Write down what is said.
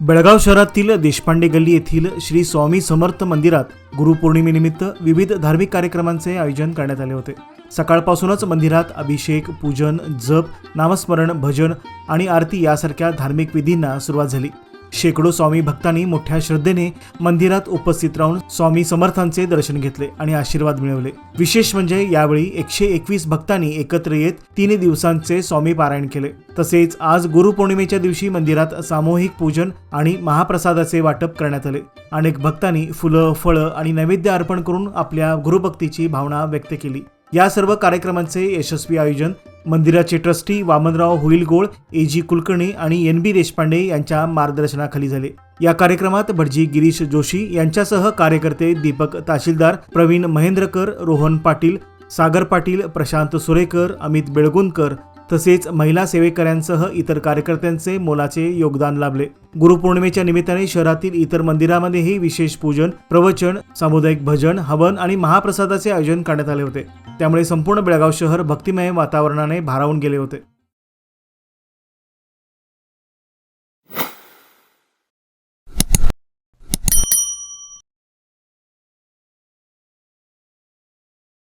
बेळगाव शहरातील देशपांडे गल्ली येथील श्री स्वामी समर्थ मंदिरात गुरुपौर्णिमेनिमित्त विविध धार्मिक कार्यक्रमांचे आयोजन करण्यात आले होते. सकाळपासूनच मंदिरात अभिषेक पूजन जप नामस्मरण भजन आणि आरती यासारख्या धार्मिक विधींना सुरुवात झाली. शेकडो स्वामी भक्तांनी मोठ्या श्रद्धेने मंदिरात उपस्थित राहून स्वामी समर्थांचे दर्शन घेतले आणि आशीर्वाद मिळवले. विशेष म्हणजे यावेळी एकशे एकवीस भक्तांनी एकत्र येत तीन दिवसांचे स्वामी पारायण केले. तसेच आज गुरुपौर्णिमेच्या दिवशी मंदिरात सामूहिक पूजन आणि महाप्रसादाचे वाटप करण्यात आले. अनेक भक्तांनी फुलं फळं आणि नैवेद्य अर्पण करून आपल्या गुरुभक्तीची भावना व्यक्त केली. या सर्व कार्यक्रमांचे यशस्वी आयोजन मंदिराचे trustee Vamanrao Huilgol A G Kulkarni आणि एन बी देशपांडे यांच्या मार्गदर्शनाखाली झाले. या कार्यक्रमात भटजी गिरीश जोशी यांच्यासह कार्यकर्ते दीपक तहसीलदार प्रवीण महेंद्रकर रोहन पाटील सागर पाटील प्रशांत सुरेकर अमित बेळगुंदकर तसेच महिला सेवेकऱ्यांसह इतर कार्यकर्त्यांचे मोलाचे योगदान लाभले. गुरुपौर्णिमेच्या निमित्ताने शहरातील इतर मंदिरामध्येही विशेष पूजन प्रवचन सामुदायिक भजन हवन आणि महाप्रसादाचे आयोजन करण्यात आले होते. त्यामुळे संपूर्ण बेळगाव शहर भक्तिमय वातावरणाने भारावून गेले होते.